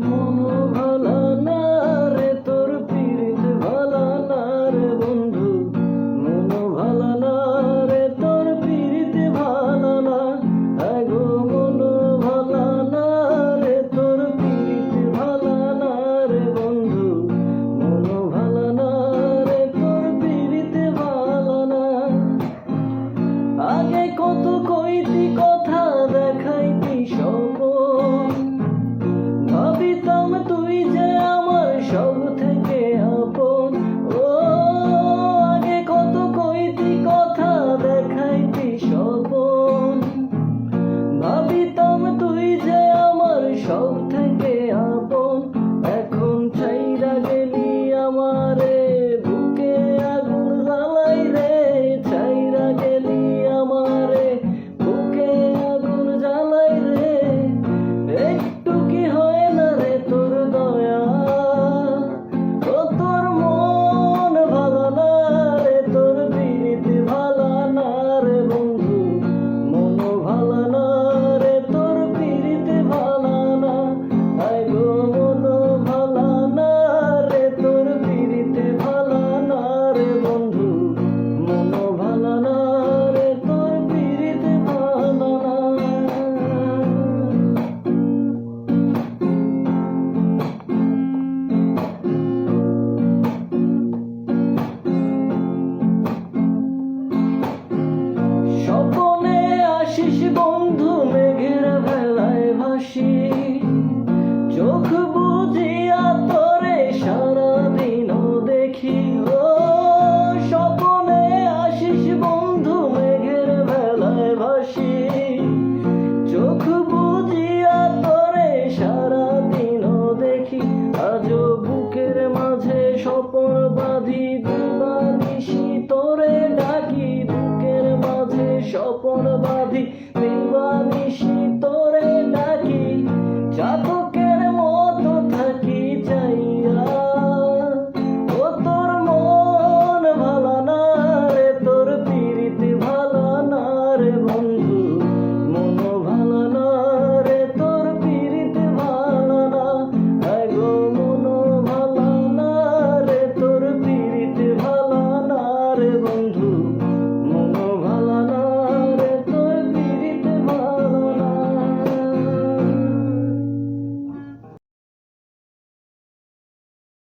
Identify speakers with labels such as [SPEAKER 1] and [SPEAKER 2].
[SPEAKER 1] মনোভালা চোখ বুঝিয়া তোরে সারাদিন দেখি, ও স্বপনে আসিস বন্ধু মেঘের বেলায় ভাসি। চোখ বুঝিয়া তরে সারাদিন দেখি, আজও বুকের মাঝে স্বপন বাঁধি